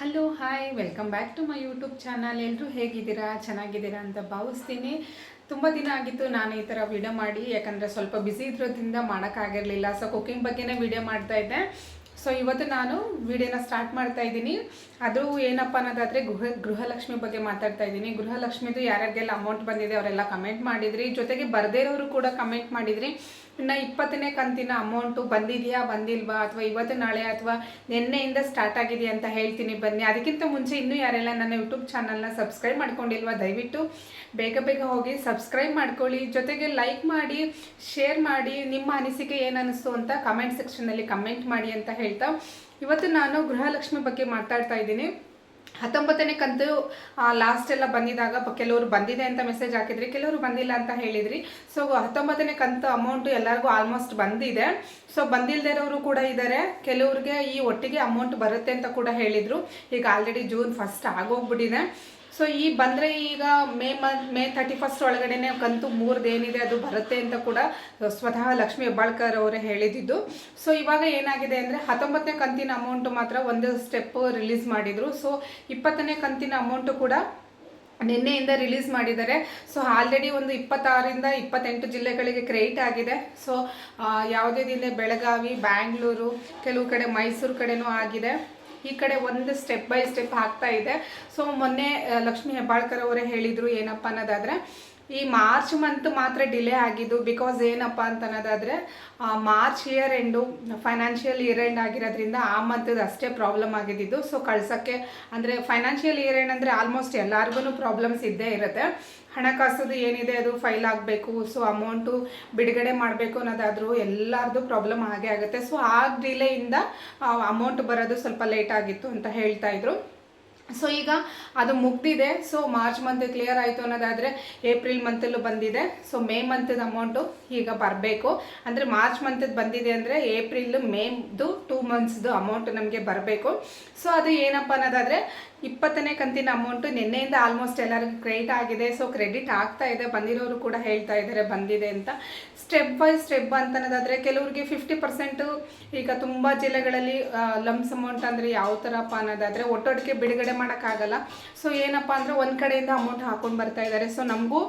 Hello hi welcome back to my YouTube channel ಎಲ್ಲರೂ ಹೇಗಿದ್ದೀರಾ? ಚೆನ್ನಾಗಿದ್ದೀರಾ ಅಂತ ಭಾವಿಸ್ತೀನಿ. ತುಂಬ ದಿನ ಆಗಿತ್ತು ನಾನು ಈ ಥರ ವಿಡಿಯೋ ಮಾಡಿ, ಯಾಕಂದರೆ ಸ್ವಲ್ಪ ಬ್ಯುಸಿ ಇರೋದ್ರಿಂದ ಮಾಡೋಕ್ಕಾಗಿರಲಿಲ್ಲ ಸೊ ಕುಕಿಂಗ್ ಬಗ್ಗೆನೇ ವಿಡಿಯೋ ಮಾಡ್ತಾ ಇದ್ದೆ. ಸೊ ಇವತ್ತು ನಾನು ವಿಡಿಯೋನ ಸ್ಟಾರ್ಟ್ ಮಾಡ್ತಾ ಇದ್ದೀನಿ. ಅದು ಏನಪ್ಪ ಅನ್ನೋದಾದರೆ ಗೃಹ, ಗೃಹಲಕ್ಷ್ಮಿ ಬಗ್ಗೆ ಮಾತಾಡ್ತಾ ಇದ್ದೀನಿ. ಗೃಹಲಕ್ಷ್ಮಿದು ಯಾರ್ಯಾರಿಗೆಲ್ಲ ಅಮೌಂಟ್ ಬಂದಿದೆ, ಅವರೆಲ್ಲ ಕಮೆಂಟ್ ಮಾಡಿದ್ರಿ. ಜೊತೆಗೆ ಬರದೇ ಇರೋರು ಕೂಡ ಕಮೆಂಟ್ ಮಾಡಿದ್ರಿ. ಇನ್ನು ಇಪ್ಪತ್ತನೇ ಕಂತಿನ ಅಮೌಂಟು ಬಂದಿದೆಯಾ, ಬಂದಿಲ್ವಾ, ಅಥವಾ ಇವತ್ತು ನಾಳೆ ಅಥವಾ ನಿನ್ನೆಯಿಂದ ಸ್ಟಾರ್ಟ್ ಆಗಿದೆಯಾ ಅಂತ ಹೇಳ್ತೀನಿ ಬನ್ನಿ. ಅದಕ್ಕಿಂತ ಮುಂಚೆ ಇನ್ನೂ ಯಾರೆಲ್ಲ ನನ್ನ ಯೂಟ್ಯೂಬ್ ಚಾನಲ್ನ ಸಬ್ಸ್ಕ್ರೈಬ್ ಮಾಡ್ಕೊಂಡಿಲ್ವಾ, ದಯವಿಟ್ಟು ಬೇಗ ಬೇಗ ಹೋಗಿ ಸಬ್ಸ್ಕ್ರೈಬ್ ಮಾಡ್ಕೊಳ್ಳಿ. ಜೊತೆಗೆ ಲೈಕ್ ಮಾಡಿ ಶೇರ್ ಮಾಡಿ, ನಿಮ್ಮ ಅನಿಸಿಕೆ ಏನಿಸ್ತು ಅಂತ ಕಮೆಂಟ್ ಸೆಕ್ಷನಲ್ಲಿ ಕಮೆಂಟ್ ಮಾಡಿ ಅಂತ ಹೇಳ್ತಾ, ಇವತ್ತು ನಾನು ಗೃಹಲಕ್ಷ್ಮಿ ಬಗ್ಗೆ ಮಾತಾಡ್ತಾ ಇದ್ದೀನಿ. ಹತ್ತೊಂಬತ್ತನೇ ಕಂತು ಲಾಸ್ಟ್ ಎಲ್ಲ ಬಂದಿದಾಗ ಕೆಲವರು ಬಂದಿದೆ ಅಂತ ಮೆಸೇಜ್ ಹಾಕಿದ್ರಿ, ಕೆಲವರು ಬಂದಿಲ್ಲ ಅಂತ ಹೇಳಿದ್ರಿ. ಸೊ ಹತ್ತೊಂಬತ್ತನೇ ಕಂತು ಅಮೌಂಟ್ ಎಲ್ಲರಿಗೂ ಆಲ್ಮೋಸ್ಟ್ ಬಂದಿದೆ. ಸೊ ಬಂದಿಲ್ಲದೆ ಇರೋರು ಕೂಡ ಇದ್ದಾರೆ ಕೆಲವ್ರಿಗೆ ಈ ಒಟ್ಟಿಗೆ ಅಮೌಂಟ್ ಬರುತ್ತೆ ಅಂತ ಕೂಡ ಹೇಳಿದರು. ಈಗ ಆಲ್ರೆಡಿ ಜೂನ್ ಫಸ್ಟ್ ಆಗೋಗ್ಬಿಟ್ಟಿದೆ. ಸೊ ಈ ಬಂದರೆ ಈಗ May month, May thirty first ಒಳಗಡೆನೆ ಕಂತು ಮೂರ್ದು ಏನಿದೆ ಅದು ಬರುತ್ತೆ ಅಂತ ಕೂಡ ಸ್ವತಃ ಲಕ್ಷ್ಮಿ ಹೆಬ್ಬಾಳ್ಕರ್ ಅವರೇ ಹೇಳಿದ್ದು. ಸೊ ಇವಾಗ ಏನಾಗಿದೆ ಅಂದರೆ ಹತ್ತೊಂಬತ್ತನೇ ಕಂತಿನ ಅಮೌಂಟು ಮಾತ್ರ ಒಂದು ಸ್ಟೆಪ್ ರಿಲೀಸ್ ಮಾಡಿದರು. ಸೊ ಇಪ್ಪತ್ತನೇ ಕಂತಿನ ಅಮೌಂಟು ಕೂಡ ನಿನ್ನೆಯಿಂದ ರಿಲೀಸ್ ಮಾಡಿದ್ದಾರೆ. ಸೊ ಆಲ್ರೆಡಿ ಒಂದು ಇಪ್ಪತ್ತಾರರಿಂದ ಇಪ್ಪತ್ತೆಂಟು ಜಿಲ್ಲೆಗಳಿಗೆ ಕ್ರೆಡಿಟ್ ಆಗಿದೆ. ಸೊ ಯಾವುದೇ ದಿನ ಬೆಳಗಾವಿ, ಬ್ಯಾಂಗ್ಳೂರು, ಕೆಲವು ಕಡೆ ಮೈಸೂರು ಕಡೆನೂ ಆಗಿದೆ. ಈ ಕಡೆ ಒಂದು ಸ್ಟೆಪ್ ಬೈ ಸ್ಟೆಪ್ ಆಗ್ತಾ ಇದೆ. ಸೊ ಮೊನ್ನೆ ಲಕ್ಷ್ಮೀ ಹೆಬ್ಬಾಳ್ಕರ್ ಅವರೇ ಹೇಳಿದರು ಏನಪ್ಪ ಅನ್ನೋದಾದರೆ ಈ ಮಾರ್ಚ್ ಮಂತ್ ಮಾತ್ರ ಡಿಲೇ ಆಗಿದ್ದು, ಬಿಕಾಸ್ ಏನಪ್ಪ ಅಂತ ಅನ್ನೋದಾದರೆ March year end, financial year end ಆಗಿರೋದ್ರಿಂದ ಆ ಮಂತದ್ದು ಅಷ್ಟೇ ಪ್ರಾಬ್ಲಮ್ ಆಗಿದ್ದು ಸೊ ಕಳ್ಸೋಕ್ಕೆ ಅಂದರೆ ಫೈನಾನ್ಷಿಯಲ್ ಇಯರ್ ಎಂಡ್ ಅಂದರೆ ಆಲ್ಮೋಸ್ಟ್ ಎಲ್ಲರಿಗೂ ಪ್ರಾಬ್ಲಮ್ಸ್ ಇದ್ದೇ ಇರುತ್ತೆ. ಹಣಕಾಸದು ಏನಿದೆ ಅದು ಫೈಲ್ ಆಗಬೇಕು, ಸೊ ಅಮೌಂಟು ಬಿಡುಗಡೆ ಮಾಡಬೇಕು ಅನ್ನೋದಾದರೂ ಎಲ್ಲರದ್ದು ಪ್ರಾಬ್ಲಮ್ ಆಗೇ ಆಗುತ್ತೆ. ಸೊ ಆ ಡಿಲೇಯಿಂದ ಅಮೌಂಟ್ ಬರೋದು ಸ್ವಲ್ಪ ಲೇಟ್ ಆಗಿತ್ತು ಅಂತ ಹೇಳ್ತಾ ಇದ್ರು. ಸೊ ಈಗ ಅದು ಮುಗ್ದಿದೆ. ಸೊ ಮಾರ್ಚ್ ಮಂತ್ ಕ್ಲಿಯರ್ ಆಯಿತು ಅನ್ನೋದಾದರೆ ಏಪ್ರಿಲ್ ಮಂತಲ್ಲೂ ಬಂದಿದೆ. ಸೊ ಮೇ ಮಂತದ ಅಮೌಂಟು ಈಗ ಬರಬೇಕು. ಅಂದರೆ ಮಾರ್ಚ್ ಮಂತದ್ದು ಬಂದಿದೆ ಅಂದರೆ ಏಪ್ರಿಲ್ ಮೇದು ಟೂ ಮಂತ್ಸ್ದು ಅಮೌಂಟ್ ನಮಗೆ ಬರಬೇಕು. ಸೊ ಅದು ಏನಪ್ಪ ಅನ್ನೋದಾದರೆ ಇಪ್ಪತ್ತನೇ ಕಂತಿನ ಅಮೌಂಟು ನಿನ್ನೆಯಿಂದ ಆಲ್ಮೋಸ್ಟ್ ಎಲ್ಲರಿಗೂ ಕ್ರೆಡಿಟ್ ಆಗಿದೆ. ಸೊ ಕ್ರೆಡಿಟ್ ಆಗ್ತಾ ಇದೆ. ಬಂದಿರೋರು ಕೂಡ ಹೇಳ್ತಾ ಇದ್ದಾರೆ, ಬಂದಿದೆ ಅಂತ. ಸ್ಟೆಪ್ ಬೈ ಸ್ಟೆಪ್ ಅಂತ ಅನ್ನೋದಾದರೆ ಕೆಲವರಿಗೆ ಫಿಫ್ಟಿ ಪರ್ಸೆಂಟು ಈಗ ತುಂಬ ಜಿಲ್ಲೆಗಳಲ್ಲಿ ಲಮ್ಸ್ ಅಮೌಂಟ್ ಅಂದರೆ ಯಾವ ಥರಪ್ಪ ಅನ್ನೋದಾದರೆ ಒಟ್ಟೊಟ್ಟಿಗೆ ಬಿಡುಗಡೆ ಮಾಡೋಕ್ಕಾಗಲ್ಲ. ಸೊ ಏನಪ್ಪ ಅಂದರೆ ಒಂದು ಕಡೆಯಿಂದ ಅಮೌಂಟ್ ಹಾಕೊಂಡು ಬರ್ತಾ ಇದ್ದಾರೆ. ಸೊ ನಮಗೂ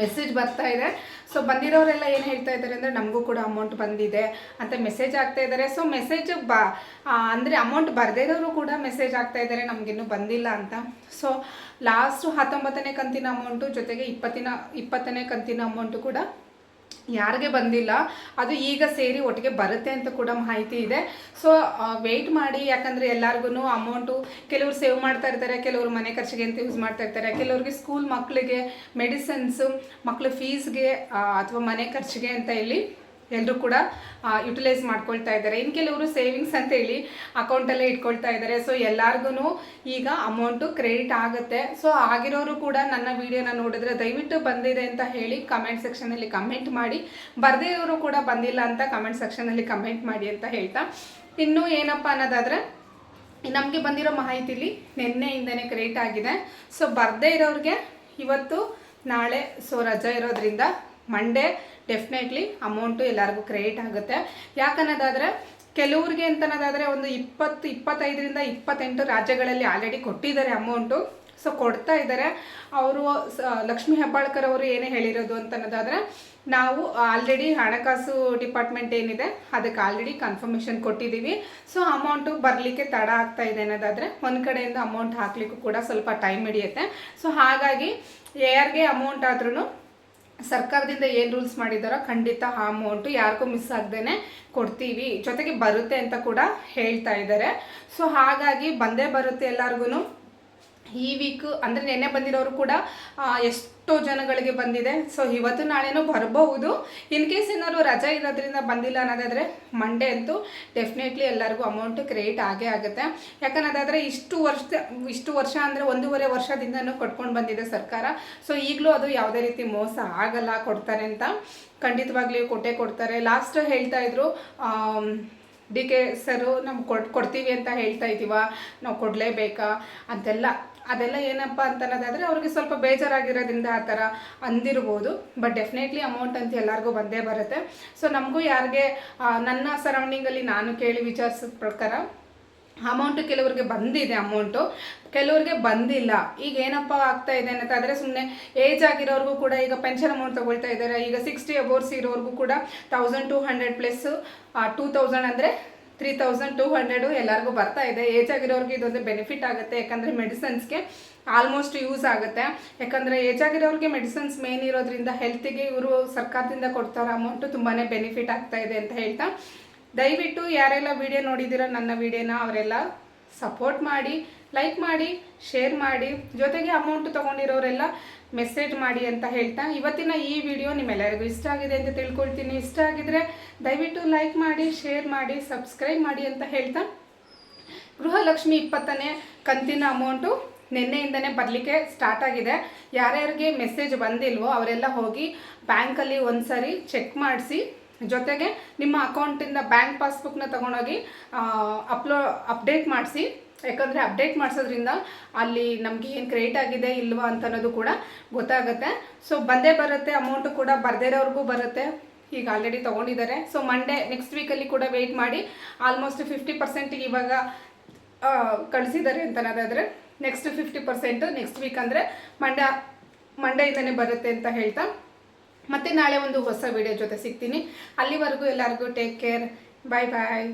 ಮೆಸೇಜ್ ಬರ್ತಾ ಇದೆ. ಸೊ ಬಂದಿರೋರೆಲ್ಲ ಏನು ಹೇಳ್ತಾ ಇದ್ದಾರೆ ಅಂದರೆ, ನಮಗೂ ಕೂಡ ಅಮೌಂಟ್ ಬಂದಿದೆ ಅಂತ ಮೆಸೇಜ್ ಆಗ್ತಾ ಇದ್ದಾರೆ. ಸೊ ಮೆಸೇಜ್ ಬ ಅಂದರೆ ಅಮೌಂಟ್ ಬರದೇ ಇರೋರು ಕೂಡ ಮೆಸೇಜ್ ಆಗ್ತಾ ಇದ್ದಾರೆ, ನಮಗಿನ್ನೂ ಬಂದಿಲ್ಲ ಅಂತ. ಸೊ ಲಾಸ್ಟು ಹತ್ತೊಂಬತ್ತನೇ ಕಂತಿನ ಅಮೌಂಟು ಜೊತೆಗೆ ಇಪ್ಪತ್ತಿನ, ಇಪ್ಪತ್ತನೇ ಕಂತಿನ ಅಮೌಂಟು ಕೂಡ ಯಾರಿಗೆ ಬಂದಿಲ್ಲ, ಅದು ಈಗ ಸೇರಿ ಒಟ್ಟಿಗೆ ಬರುತ್ತೆ ಅಂತ ಕೂಡ ಮಾಹಿತಿ ಇದೆ. ಸೊ ವೆಯ್ಟ್ ಮಾಡಿ, ಯಾಕಂದರೆ ಎಲ್ಲರಿಗೂ ಅಮೌಂಟು ಕೆಲವರು ಸೇವ್ ಮಾಡ್ತಾ ಇರ್ತಾರೆ, ಕೆಲವರು ಮನೆ ಖರ್ಚಿಗೆ ಅಂತ ಯೂಸ್ ಮಾಡ್ತಾ ಇರ್ತಾರೆ, ಕೆಲವ್ರಿಗೆ ಸ್ಕೂಲ್ ಮಕ್ಕಳಿಗೆ ಮೆಡಿಸಿನ್ಸು ಮಕ್ಕಳ ಫೀಸ್ಗೆ ಅಥವಾ ಮನೆ ಖರ್ಚಿಗೆ ಅಂತ ಇಲ್ಲಿ ಎಲ್ಲರೂ ಕೂಡ ಯುಟಿಲೈಸ್ ಮಾಡ್ಕೊಳ್ತಾ ಇದ್ದಾರೆ. ಇನ್ನು ಕೆಲವರು ಸೇವಿಂಗ್ಸ್ ಅಂತ ಹೇಳಿ ಅಕೌಂಟಲ್ಲೇ ಇಟ್ಕೊಳ್ತಾ ಇದ್ದಾರೆ. ಸೊ ಎಲ್ಲರಿಗೂ ಈಗ ಅಮೌಂಟು ಕ್ರೆಡಿಟ್ ಆಗುತ್ತೆ. ಸೊ ಆಗಿರೋರು ಕೂಡ ನನ್ನ ವಿಡಿಯೋನ ನೋಡಿದ್ರೆ ದಯವಿಟ್ಟು ಬಂದಿದೆ ಅಂತ ಹೇಳಿ ಕಮೆಂಟ್ ಸೆಕ್ಷನಲ್ಲಿ ಕಮೆಂಟ್ ಮಾಡಿ. ಬರದೇ ಇರೋರು ಕೂಡ ಬಂದಿಲ್ಲ ಅಂತ ಕಮೆಂಟ್ ಸೆಕ್ಷನಲ್ಲಿ ಕಮೆಂಟ್ ಮಾಡಿ ಅಂತ ಹೇಳ್ತಾ. ಇನ್ನೂ ಏನಪ್ಪ ಅನ್ನೋದಾದರೆ, ನಮಗೆ ಬಂದಿರೋ ಮಾಹಿತಿಲಿ ನಿನ್ನೆಯಿಂದನೇ ಕ್ರಿಯೇಟ್ ಆಗಿದೆ. ಸೊ ಬರದೇ ಇರೋರಿಗೆ ಇವತ್ತು ನಾಳೆ ಸೊ ರಜಾ ಇರೋದ್ರಿಂದ ಮಂಡೇ ಡೆಫಿನೆಟ್ಲಿ ಅಮೌಂಟು ಎಲ್ಲರಿಗೂ ಕ್ರೆಡಿಟ್ ಆಗುತ್ತೆ. ಯಾಕನ್ನೋದಾದರೆ, ಕೆಲವ್ರಿಗೆ ಅಂತನೋದಾದರೆ ಒಂದು ಇಪ್ಪತ್ತು, ಇಪ್ಪತ್ತೈದರಿಂದ ಇಪ್ಪತ್ತೆಂಟು ರಾಜ್ಯಗಳಲ್ಲಿ ಆಲ್ರೆಡಿ ಕೊಟ್ಟಿದ್ದಾರೆ ಅಮೌಂಟು ಸೊ ಕೊಡ್ತಾ ಇದ್ದಾರೆ. ಅವರು ಲಕ್ಷ್ಮೀ ಹೆಬ್ಬಾಳ್ಕರ್ ಅವರು ಏನೇ ಹೇಳಿರೋದು ಅಂತನ್ನೋದಾದರೆ, ನಾವು ಆಲ್ರೆಡಿ ಹಣಕಾಸು ಡಿಪಾರ್ಟ್ಮೆಂಟ್ ಏನಿದೆ, ಅದಕ್ಕೆ ಆಲ್ರೆಡಿ ಕನ್ಫರ್ಮೇಷನ್ ಕೊಟ್ಟಿದ್ದೀವಿ. ಸೊ ಅಮೌಂಟು ಬರಲಿಕ್ಕೆ ತಡ ಆಗ್ತಾ ಇದೆ ಅನ್ನೋದಾದರೆ, ಒಂದು ಕಡೆಯಿಂದ ಅಮೌಂಟ್ ಹಾಕ್ಲಿಕ್ಕೂ ಕೂಡ ಸ್ವಲ್ಪ ಟೈಮ್ ಹಿಡಿಯುತ್ತೆ. ಸೊ ಹಾಗಾಗಿ, ಯಾರಿಗೆ ಅಮೌಂಟ್ ಆದ್ರೂ ಸರ್ಕಾರದಿಂದ ಏನು ರೂಲ್ಸ್ ಮಾಡಿದಾರೋ ಖಂಡಿತ ಆ ಅಮೌಂಟು ಯಾರಿಗೂ ಮಿಸ್ ಆಗದೇನೆ ಕೊಡ್ತೀವಿ. ಜೊತೆಗೆ ಬರುತ್ತೆ ಅಂತ ಕೂಡ ಹೇಳ್ತಾ ಇದ್ದಾರೆ ಸೊ ಹಾಗಾಗಿ ಬಂದೇ ಬರುತ್ತೆ ಎಲ್ಲರಿಗೂ ಈ ವೀಕ್ ಅಂದರೆ ನೆನ್ನೆ ಬಂದಿರೋರು ಕೂಡ ಎಷ್ಟೋ ಜನಗಳಿಗೆ ಬಂದಿದೆ. ಸೊ ಇವತ್ತು ನಾಳೆನೂ ಬರಬಹುದು. ಇನ್ ಕೇಸ್ ಏನಾದರೂ ರಜೆ ಇರೋದ್ರಿಂದ ಬಂದಿಲ್ಲ ಅನ್ನೋದಾದರೆ ಮಂಡೇ ಅಂತೂ ಡೆಫಿನೆಟ್ಲಿ ಎಲ್ಲರಿಗೂ ಅಮೌಂಟ್ ಕ್ರಿಯೇಟ್ ಆಗೇ ಆಗುತ್ತೆ. ಯಾಕನ್ನೋದಾದರೆ ಇಷ್ಟು ವರ್ಷ ಇಷ್ಟು ವರ್ಷ ಅಂದರೆ ಒಂದೂವರೆ ವರ್ಷದಿಂದನೂ ಕೊಟ್ಕೊಂಡು ಬಂದಿದೆ ಸರ್ಕಾರ. ಸೊ ಈಗಲೂ ಅದು ಯಾವುದೇ ರೀತಿ ಮೋಸ ಆಗಲ್ಲ, ಕೊಡ್ತಾರೆ ಅಂತ. ಖಂಡಿತವಾಗ್ಲೂ ಕೊಟ್ಟೆ ಕೊಡ್ತಾರೆ. ಲಾಸ್ಟ್ ಹೇಳ್ತಾ ಇದ್ರು ಡಿ ಕೆ ಸರು ನಮ್ಗೆ ಕೊಡ್, ಕೊಡ್ತೀವಿ ಅಂತ ಹೇಳ್ತಾ ಇದ್ದೀವ. ನಾವು ಕೊಡಲೇಬೇಕಾ? ಅಂತೆಲ್ಲ. ಅದೆಲ್ಲ ಏನಪ್ಪ ಅಂತ ಅನ್ನೋದಾದರೆ ಅವ್ರಿಗೆ ಸ್ವಲ್ಪ ಬೇಜಾರಾಗಿರೋದ್ರಿಂದ ಆ ಥರ ಅಂದಿರ್ಬೋದು. ಬಟ್ ಡೆಫಿನೆಟ್ಲಿ ಅಮೌಂಟ್ ಅಂತ ಎಲ್ಲರಿಗೂ ಬಂದೇ ಬರುತ್ತೆ. ಸೊ ನಮಗೂ ಯಾರಿಗೆ ನನ್ನ ಸರೌಂಡಿಂಗಲ್ಲಿ ನಾನು ಕೇಳಿ ವಿಚಾರಿಸಿದ ಪ್ರಕಾರ ಅಮೌಂಟು ಕೆಲವ್ರಿಗೆ ಬಂದಿದೆ ಅಮೌಂಟು ಕೆಲವ್ರಿಗೆ ಬಂದಿಲ್ಲ. ಈಗ ಏನಪ್ಪ ಆಗ್ತಾ ಇದೆ ಅಂತ ಆದರೆ ಸುಮ್ಮನೆ ಏಜ್ ಆಗಿರೋರ್ಗೂ ಕೂಡ ಈಗ ಪೆನ್ಷನ್ ಅಮೌಂಟ್ ತಗೊಳ್ತಾ ಇದ್ದಾರೆ. ಈಗ ಸಿಕ್ಸ್ಟಿ ಅಬೋರ್ಸ್ ಇರೋರ್ಗೂ ಕೂಡ thousand two hundred plus two thousand ಅಂದರೆ ತ್ರೀ ತೌಸಂಡ್ ಟೂ ಹಂಡ್ರೆಡು ಎಲ್ಲರಿಗೂ ಬರ್ತಾ ಇದೆ. ಏಜ್ ಆಗಿರೋರಿಗೆ ಇದೊಂದು ಬೆನಿಫಿಟ್ ಆಗುತ್ತೆ. ಯಾಕಂದರೆ ಮೆಡಿಸನ್ಸ್ಗೆ ಆಲ್ಮೋಸ್ಟ್ ಯೂಸ್ ಆಗುತ್ತೆ. ಯಾಕಂದರೆ ಏಜ್ ಆಗಿರೋರಿಗೆ ಮೆಡಿಸನ್ಸ್ ಮೇನ್ ಇರೋದ್ರಿಂದ ಹೆಲ್ತಿಗೆ ಇವರು ಸರ್ಕಾರದಿಂದ ಕೊಡ್ತಾರೋ ಅಮೌಂಟು ತುಂಬಾ ಬೆನಿಫಿಟ್ ಆಗ್ತಾ ಇದೆ ಅಂತ ಹೇಳ್ತಾ. ದಯವಿಟ್ಟು ಯಾರೆಲ್ಲ ವಿಡಿಯೋ ನೋಡಿದ್ದೀರೋ, ನನ್ನ ವಿಡಿಯೋನ ಅವರೆಲ್ಲ ಸಪೋರ್ಟ್ ಮಾಡಿ. ಲೈಕ್ ಮಾಡಿ ಶೇರ್ ಮಾಡಿ, ಜೊತೆಗೆ ಅಮೌಂಟ್ ತೊಗೊಂಡಿರೋರೆಲ್ಲ ಮೆಸೇಜ್ ಮಾಡಿ ಅಂತ ಹೇಳ್ತಾ ಇವತ್ತಿನ ಈ ವಿಡಿಯೋ ನಿಮ್ಮೆಲ್ಲರಿಗೂ ಇಷ್ಟ ಆಗಿದೆ ಅಂತ ತಿಳ್ಕೊಳ್ತೀನಿ. ಇಷ್ಟ ಆಗಿದ್ರೆ ದಯವಿಟ್ಟು ಲೈಕ್ ಮಾಡಿ ಶೇರ್ ಮಾಡಿ ಸಬ್ಸ್ಕ್ರೈಬ್ ಮಾಡಿ ಅಂತ ಹೇಳ್ತಾ ಗೃಹಲಕ್ಷ್ಮಿ ಇಪ್ಪತ್ತನೇ ಕಂತಿನ ಅಮೌಂಟು ನಿನ್ನೆಯಿಂದನೇ ಬರಲಿಕ್ಕೆ ಸ್ಟಾರ್ಟ್ ಆಗಿದೆ. ಯಾರ್ಯಾರಿಗೆ ಮೆಸೇಜ್ ಬಂದಿಲ್ವೋ ಅವರೆಲ್ಲ ಹೋಗಿ ಬ್ಯಾಂಕಲ್ಲಿ ಒಂದ್ಸರಿ ಚೆಕ್ ಮಾಡಿಸಿ. ಜೊತೆಗೆ ನಿಮ್ಮ ಅಕೌಂಟಿಂದ ಬ್ಯಾಂಕ್ ಪಾಸ್ಬುಕ್ನ ತೊಗೊಂಡೋಗಿ ಅಪ್ಲೋ ಅಪ್ಡೇಟ್ ಮಾಡಿಸಿ. ಯಾಕಂದರೆ ಅಪ್ಡೇಟ್ ಮಾಡಿಸೋದ್ರಿಂದ ಅಲ್ಲಿ ನಮಗೆ ಏನು ಕ್ರೆಡಿಟ್ ಆಗಿದೆ ಇಲ್ವಾ ಅಂತ ಅನ್ನೋದು ಕೂಡ ಗೊತ್ತಾಗುತ್ತೆ. ಸೊ ಬಂದೇ ಬರುತ್ತೆ ಅಮೌಂಟು ಕೂಡ ಬರದೇ ಇರೋರಿಗೂ ಬರುತ್ತೆ. ಈಗ ಆಲ್ರೆಡಿ ತೊಗೊಂಡಿದ್ದಾರೆ ಸೊ ಮಂಡೇ ನೆಕ್ಸ್ಟ್ ವೀಕಲ್ಲಿ ಕೂಡ ವೆಯ್ಟ್ ಮಾಡಿ ಆಲ್ಮೋಸ್ಟ್ ಫಿಫ್ಟಿ ಪರ್ಸೆಂಟ್ ಇವಾಗ ಕಳಿಸಿದ್ದಾರೆ ಅಂತ ಅನ್ನೋದಾದರೆ next fifty percent next week ಅಂದರೆ ಮಂಡ್ಯ ಮಂಡೆಯಿಂದನೇ ಬರುತ್ತೆ ಅಂತ ಹೇಳ್ತಾ. ಮತ್ತೆ ನಾಳೆ ಒಂದು ಹೊಸ ವಿಡಿಯೋ ಜೊತೆ ಸಿಗ್ತೀನಿ. ಅಲ್ಲಿವರೆಗೂ ಎಲ್ಲರಿಗೂ ಟೇಕ್ ಕೇರ್ ಬಾಯ್ ಬಾಯ್